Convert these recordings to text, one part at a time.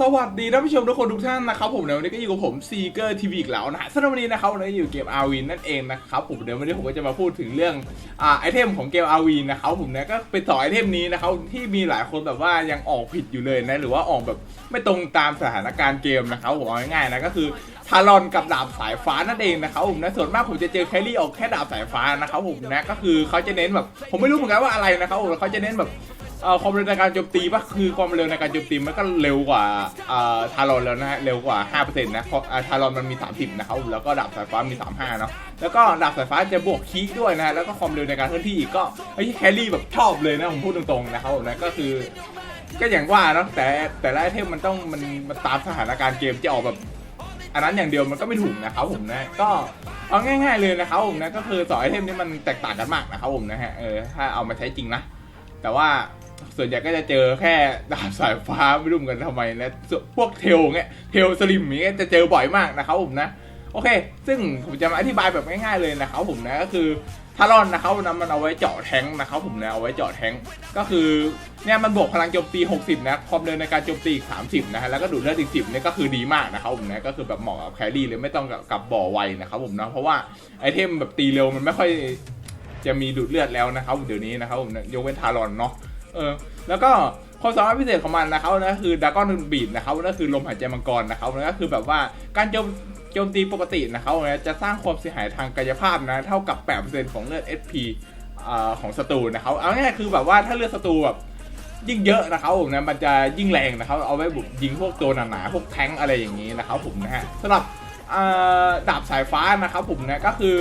สวัสดีท่านผู้ชมทุกคนทุกท่านนะครับผมในวันนี้ก็อยู่กับผมซีเกอร์ทีวีอีกแล้วนะฮะสำหรับวันนี้นะครับวันนี้อยู่เกมอาวีนั่นเองนะครับผมเดี๋ยววันนี้ผมก็จะมาพูดถึงเรื่องอ่าไอเทมของเกมอาวีนะครับผมเนะก็เป็นต่อไอเทมนี้นะครับที่มีหลายคนแบบว่ายังออกผิดอยู่เลยนะหรือว่าออกแบบไม่ตรงตามสถานการณ์เกมนะครับผมเอาง่ายๆนะก็คือทารอนกับดาบสายฟ้านั่นเองนะครับผมนะส่วนมากผมจะเจอแครี่ออกแค่ดาบสายฟ้านะครับผมนะก็คือเขาจะเน้นแบบผมไม่รู้เหมือนกันว่าอะไรนะครับผมเขาจะเน้นแบบ เอ่อความเร็วในการโจมตีปะคือความเร็วในการโจมตีมันก็เร็วกว่าเอ่อทารอนแล้วนะฮะเร็วกว่า5%นะเพราะอ่าทารอนมันมี 30 นะครับแล้วก็ดาบสายฟ้ามี 35เนาะแล้วก็ดาบสายฟ้าจะบวกคีย์ด้วยนะฮะแล้วก็ความเร็วในการเคลื่อนที่อีกก็ไอ้แครี่แบบชอบเลยนะผมพูดตรงๆนะครับผมนะก็คือก็อย่างว่าเนาะแต่แต่ละไอเทมมันต้องมันมันตามสถานการณ์เกมจะออกแบบ อันนั้นอย่างเดียวมันก็ไม่ถูกนะครับผมนะก็เอาง่าย ๆเลยนะครับผมนะก็คือสองไอเทมนี้มันแตกต่างกันมากนะครับผมนะฮะเออถ้าเอามาใช้จริงนะแต่ว่า ส่วนใหญ่ก็จะเจอแค่ดาบสายฟ้าไม่รู้เหมือนกันทำไมนะพวกเทลเงี้ยเทลสลิมอย่างเงี้ยจะเจอบ่อยมากนะครับผมนะโอเค ซึ่งผมจะมาอธิบายแบบง่ายๆเลยนะครับผมนะก็คือทารอนนะครับนะมันเอาไว้เจาะแทงนะครับผมนะเอาไว้เจาะแทงก็คือเนี่ยมันบวกพลังโจมตี 60 นะความเร็วในการโจมตีอีก30 นะฮะแล้วก็ดูดเลือดอีก10เนี่ยก็คือดีมากนะครับผมนะก็คือแบบเหมาะกับแครี่เลยไม่ต้องกับบ่อไวนะครับผมนะเพราะว่าไอเทมแบบตีเร็วมันไม่ค่อยจะมีดูดเลือดแล้วนะครับเดี๋ยวนี้นะครับผมนะยกเว้นทารอนเนาะ เออ แล้วก็ความสามารถพิเศษของมันนะครับนะคือดากอนบีดนะครับนั่นคือลมหายใจมังกรนะครับนั่นก็คือแบบว่าการโจมโจมตีปกตินะครับนะจะสร้างความเสียหายทางกายภาพนะ เท่ากับ 8%ของเลือด SP อของศัตรูนะครับเอาง่ายๆคือแบบว่าถ้าเลือดศัตรูแบบยิ่งเยอะนะครับผมนะมันจะยิ่งแรงนะครับ เอาไว้บุกยิงพวกตัวหนาๆพวกแท้งอะไรอย่างนี้นะครับผมนะฮะสำหรับดาบสายฟ้านะครับผมนะก็คือ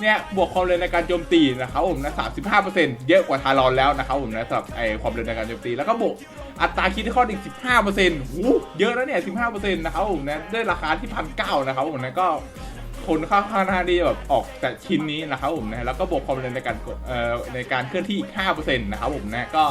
เนี่ยบวกความเร็วในการโจมตีนะครับผมนะ35%เปอร์เซ็นต์เยอะกว่าทารอนแล้วนะครับผมนะสำหรับไอความเร็วในการโจมตีแล้วก็บวกอัตราคิดข้ออีก15%หูเยอะนะเนี่ย15%นต์นะครับผมนะด้วยราคาที่พันเก้านะครับผมนะก็คนค่อนข้างที่จะแบบออกแต่ชิ้นนี้นะครับผมนะแล้วก็บวกความเร็วในการกดเอ่อในการเคลื่อนที่อีก5%นต์นะครับผมนะก็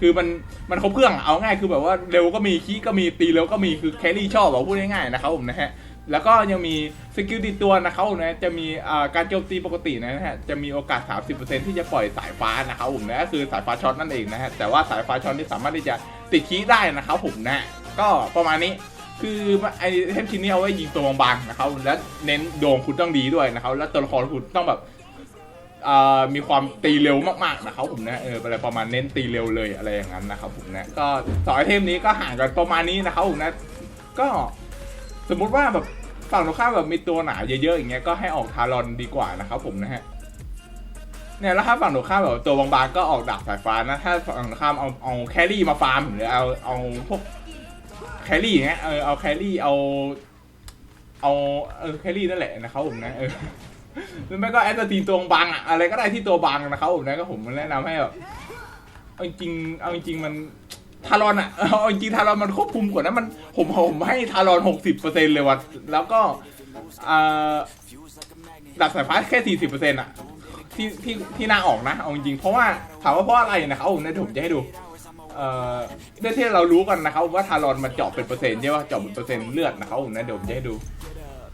คือมันมันครบเครื่องเอาง่ายคือแบบว่าเร็วก็มีคีก็มีตีเร็วก็มีคือแครี่ชอบอะพูดง่ายๆนะครับผมนะฮะ แล้วก็ยังมีสกิลติดตัวนะครับผมนะจะมีการโจมตีปกตินะฮะจะมีโอกาส 30%ที่จะปล่อยสายฟ้านะครับผมนะก็คือสายฟ้าช็อตนั่นเองนะฮะแต่ว่าสายฟ้าช็อตนี่สามารถที่จะติดคีได้นะครับผมนะก็ประมาณนี้คือไอเทมชิ้นนี้เอาไว้ยิงตัวบางๆนะครับและเน้นโดมคุณต้องดีด้วยนะครับ แล้วตัวละครคุณต้องแบบมีความตีเร็วมากๆนะครับผมนะเอออะไรประมาณเน้นตีเร็วเลยอะไรอย่างนั้นนะครับผมนะก็สองไอเทมนี้ก็ห่างกันประมาณนี้นะครับผมนะก็สมมุติว่าแบบ ฝั่งตรงข้ามแบบมีตัวหนาเยอะๆอย่างเงี้ยก็ให้ออกทารอนดีกว่านะครับผมนะฮะเนี่ยแล้วถ้าฝั่งตรงข้ามแบบตัวบางๆก็ออกดาบสายฟ้านะถ้าฝั่งตรงข้ามเอาเอาแครี่มาฟาร์มหรือเอาเอาพวกแครี่อย่างเงี้ยเออเอาแครี่เอาเอาเออแครี่นั่นแหละนะครับผมนะเออหรือไม่ก็แอสตีนตัวบางอะอะไรก็ได้ที่ตัวบางนะครับผมนะก็ผมแนะนำให้แบบเอาจริงเอาจริงมัน ทารอนอะเอาจริงๆทารอนมันควบคุมกว่านั้นมันผมผมให้ทารอนหกสิบเปอร์เซ็นเลยว่ะแล้วก็ดับสายฟ้าแค่สี่สิบเปอร์เซ็นต์อะที่ที่ที่น่าออกนะเอาจริงๆเพราะว่าถามว่าเพราะอะไรนะครับผมนะเดี๋ยวผมจะให้ดูเอ่อด้วยที่เรารู้กันนะครับว่าทารอนมันเจาะเป็นเปอร์เซ็นต์ใช่ป่ะเจาะเป็นเปอร์เซ็นต์เลือดนะครับผมนะเดี๋ยวผมจะให้ดู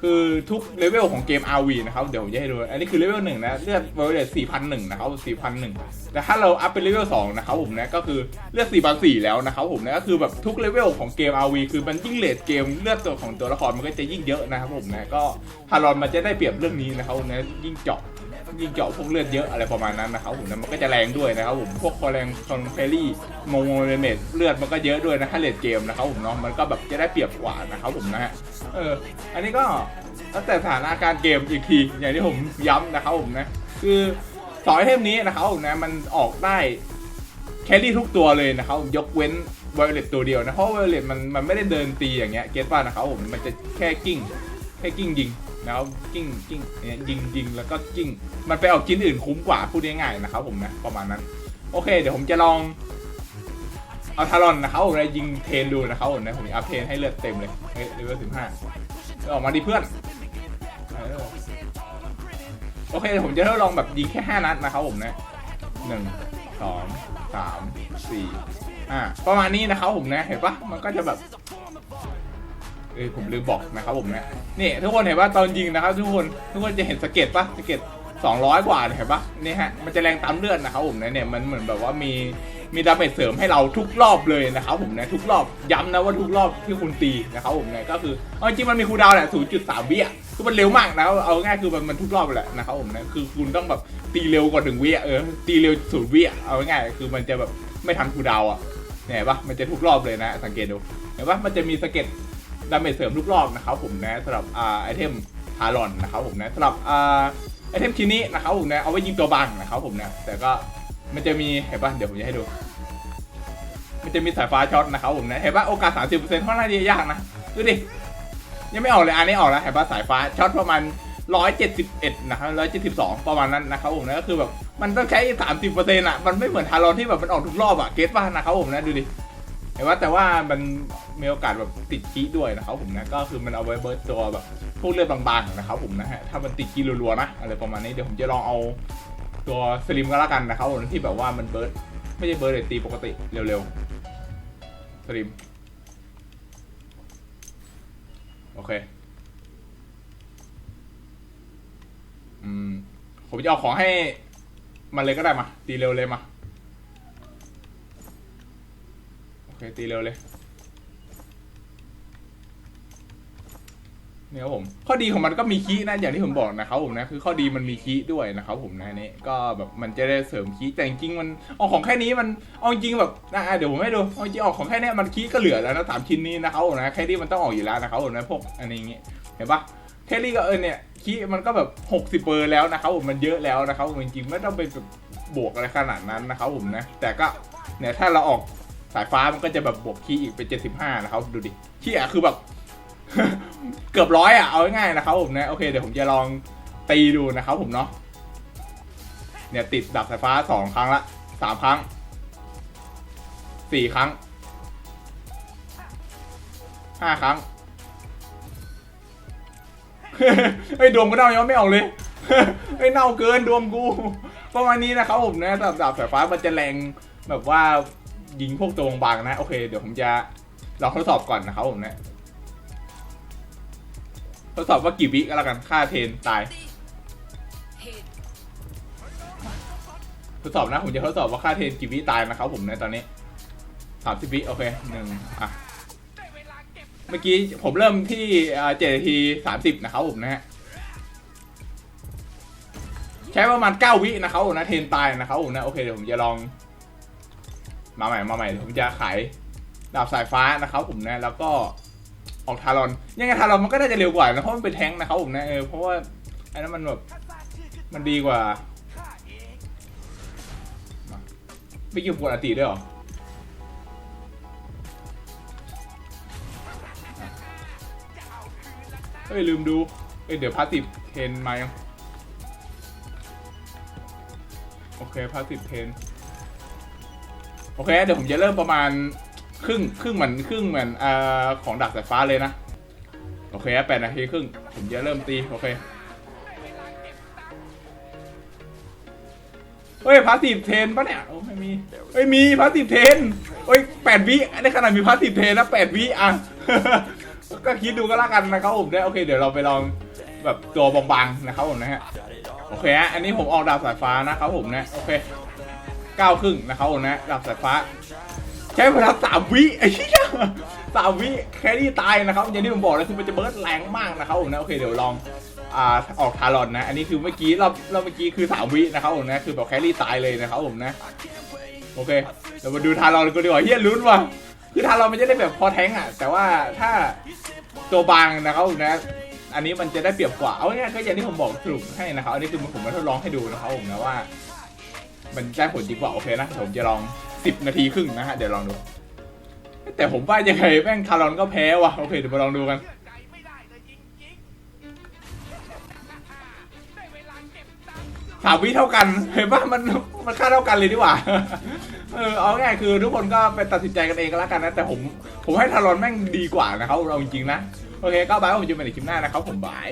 คือทุกเลเวลของเกม RV นะครับ เดี๋ยวผมจะให้ดู อันนี้คือเลเวลหนึ่งนะเลือดเวลเลตสี่พันหนึ่งนะครับสี่พันหนึ่งแต่ถ้าเราอัพเป็นเลเวลสองนะครับผมนะก็คือเลือดสี่พันสี่แล้วนะครับผมนะก็คือแบบทุกเลเวลของเกม RV คือมันยิ่งเลดเกมเลือดตัวของตัวละครมันก็จะยิ่งเยอะนะครับผมนะก็ฮารอนมันจะได้เปรียบเรื่องนี้นะครับผมนะยิ่งเจาะ ยิงเจาะพวกเลือดเยอะอะไรประมาณนั้นนะครับผมนะมันก็จะแรงด้วยนะครับผมพวกคอแรงคอนเฟลี่มงโมเรเมดเลือดมันก็เยอะด้วยนะถ้าเลทเกมนะครับผมเนาะมันก็แบบจะได้เปรียบกว่านะครับผมนะฮะเอออันนี้ก็แล้วแต่สถานการณ์เกมอีกทีอย่างที่ผมย้ำนะครับผมนะคือสองไอเทมนี้นะครับผมนะมันออกได้แครี่ทุกตัวเลยนะครับผมยกเว้นไวโอเลตตัวเดียวนะเพราะไวโอเลตมันมันไม่ได้เดินตีอย่างเงี้ยเก็ตป่ะนะครับผมมันจะแค่กิ้งแค่กิ้งยิง แล้วกิ้งกิ้งเนี่ยยิงยิงแล้วก็กิ้ง มันไปเอากินอื่นคุ้มกว่าพูดง่ายๆนะครับผมนะประมาณนั้น โอเค เดี๋ยวผมจะลอง เอาทารอนนะครับผมนะยิงเทนดูนะครับผมนะผมอัพเทนให้เลือดเต็มเลยเฮ้ยเลเวลสิบห้าออกมาดีเพื่อนโอเคเดี๋ยวผมจะทดลองแบบยิงแค่ห้านัดนะครับผมนะหนึ่งสองสามสี่อ่าประมาณนี้นะครับผมนะเห็นปะมันก็จะแบบ เอ้ยผมลืมบอกนะครับผมเนี่ยนี่ทุกคนเห็นว่าตอนยิงนะครับทุกคนทุกคนจะเห็นสะเก็ตปะสะเก็ต200 กว่าเนี่ยเห็นปะนี่ฮะมันจะแรงตามเลือดนะครับผมนะเนี่ยมันเหมือนแบบว่ามีมีดาเมจเสริมให้เราทุกรอบเลยนะครับผมนะทุกรอบย้ำนะว่าทุกรอบที่คุณตีนะครับผมนะก็คือเอาจริงมันมีคูดาวแหละ0.3วิอะคือมันเร็วมากนะเอาง่ายคือมันมันทุกรอบแหละนะครับผมนะคือคุณต้องแบบตีเร็วกว่าหนึ่งวิอะเออตีเร็วศูนย์วิอะเอาง่ายคือมันจะแบบไม่ทันคูดาวอะเห็นปะมันจะทุกรอบเลยนะ สังเกตดูเห็นปะมันจะมีสเก็ด ดาเมจเสริมทุกรอบนะครับผมนะสำหรับอ่าไอเทมทารอนนะครับผมนะสำหรับอ่าไอเทมชิ้นนี้นะครับผมนะเอาไว้ยิงตัวบังนะครับผมนะแต่ก็มันจะมีเห็นปะเดี๋ยวผมจะให้ดู มันจะมีสายฟ้าช็อตนะครับผมนะเห็นปะโอกาส 30%ค่อนข้างที่จะยากนะดูดิยังไม่ออกเลยอันนี้ออกแล้วเห็นปะสายฟ้าช็อตประมาณ171นะครับ172 ประมาณนั้นนะครับผมนะก็คือแบบมันต้องใช้ 30%อะมันไม่เหมือนทารอนที่แบบมันออกทุกรอบอะเก็ตป่ะนะครับผมนะดูดิ เห็นว่าแต่ว่ามันมีโอกาสแบบติดคีด้วยนะครับผมนะก็คือมันเอาไว้เบิร์ตตัวแบบพวกเลือดบางๆนะครับผมนะฮะถ้ามันติดคีรัวๆนะอะไรประมาณนี้เดี๋ยวผมจะลองเอาตัวสลิมก็แล้วกันนะครับผมที่แบบว่ามันเบิร์ตไม่ใช่เบิร์ตเลยตีปกติเร็วๆสตรีมโอเคอืมผมจะเอาของให้มันเลยก็ได้มาตีเร็วเลยมา โอ เคตีเร็วเลยเนี่ยครับผมข้อดีของมันก็มีคีนะอย่างที่ผมบอกนะครับผมนะคือข้อดีมันมีคีด้วยนะครับผมนะนี่ก็แบบมันจะได้เสริมคีแต่จริงมันเอาของแค่นี้มันเอาจริงแบบนะอะเดี๋ยวผมให้ดูเอาจริงออกของแค่เนี้ยมันคีก็เหลือแล้วนะสามชิ้นนี้นะครับผมนะแค่นี้มันต้องออกอยู่แล้วนะครับผมนะพวกอันนี้อย่างงี้เห็นปะแค่นี้ก็เออเนี่ยคีมันก็แบบหกสิบเปอร์แล้วนะครับผมมันเยอะแล้วนะครับผมจริงไม่ต้องไปแบบบวกอะไรขนาดนั้นนะครับผมนะแต่ก็เนี่ยถ้าเราออก สายฟ้ามันก็จะแบบบวกคีย์อีกเป็นเจ็ดสิบห้านะครับ ดูดิคีย์อะคือแบบ เกือบร้อยอะ เอาง่ายๆนะครับผมนะ โอเค เดี๋ยวผมจะลองตีดูนะครับผมเนาะ เนี่ยติดดับสายฟ้าสองครั้งละสามครั้งสี่ครั้งห้าครั้งเฮ้ดวงกูเน่ายังไม่ออกเลยเฮ้เน่าเกินดวงกูประมาณนี้นะครับผมนะสำหรับดาบสายฟ้ามันจะแรงแบบว่า ยิงพวกตัวบางๆนะโอเคเดี๋ยวผมจะลองทดสอบก่อนนะครับผมนะทดสอบว่ากี่วิก็แล้วกันค่าเทนตายทดสอบนะผมจะทดสอบว่าค่าเทนกี่วิตายนะครับผมในตอนนี้สามสิบวิโอเคหนึ่งอะเมื่อกี้ผมเริ่มที่เจ็ดนาทีสามสิบนะครับผมนะฮะใช้ประมาณเก้าวินะครับผมนะเทนตายนะครับผมนะโอเคเดี๋ยวผมจะลอง มาใหม่มาใหม่ผมจะขายดาบสายฟ้านะครับผมนะแล้วก็ออกทารอนยังไงทารอนมันก็น่าจะเร็วกว่านะเพราะมันเป็นแท้งค์นะครับผมนะเออเพราะว่าอันนั้นมันแบบมันดีกว่าไม่เกี่ยวกับอติด้วยหรอเฮ้ยลืมดูเอ้ยเดี๋ยวพาสติฟเทนมายังโอเคพาสติฟเทน โอเค เดี๋ยวผมจะเริ่มประมาณครึ่งครึ่งเหมือนครึ่งเหมือนอ่าของดักสายฟ้าเลยนะ โอเคแปดนาทีครึ่ง ผมจะเริ่มตี โอเค เฮ้ยพาสติฟเทนปะเนี่ย โอ้ไม่มี เฮ้ยมีพาสติฟเทนเฮ้ยแปดวิในขนาดมีพาสติฟเทนนะแปดวิอะ ก็คิดดูก็แล้วกันนะครับผมได้โอเค เดี๋ยวเราไปลองแบบตัวบางๆนะครับผมนะฮะ โอเค อันนี้ผมออกดาบสายฟ้านะครับผมนะ โอเค เก้าครึ่งนะครับผมนะดาบสายฟ้า ใช้เวลาสามวิไอ้เหี้ยสามวิแครี่ตายนะครับอย่างที่ผมบอกเลยคือมันจะเบิร์ดแรงมากนะครับผมนะโอเคเดี๋ยวลองอ่าออกทารอนนะ อันนี้คือเมื่อกี้เราเราเมื่อกี้คือสามวินะครับผมนะคือแบบแครี่ตายเลยนะครับผมนะโอเคเรามาดูทารอนกันดีกว่าเฮียลุ้นว่ะคือทารอนมันจะได้แบบพอแทงอะ แต่ว่าถ้าตัวบางนะครับผมนะอันนี้มันจะได้เปรียบกว่า เอาง่ายๆก็อย่างที่ผมบอกสรุปให้นะครับ อันนี้คือผมมาทดลองให้ดูนะครับผมนะว่า มันได้ผลดีกว่าโอเคนะผมจะลอง10นาทีครึ่งนะฮะเดี๋ยวลองดู แต่ผมว่ายังไงแม่งทารอนก็แพ้ว่ะโอเคเดี๋ยวมาลองดูกันสามวิเท่ากันเห็นปะมันมันค่าเท่ากันเลยดีกว่าเออเอาง่ายคือทุกคนก็ไปตัดสินใจกันเองก็แล้วกันนะ แต่ผมผมให้ทารอนแม่งดีกว่านะครับเราจริงๆนะ โอเคก็บายผมจะเป็นในคลิปหน้านะครับผมบาย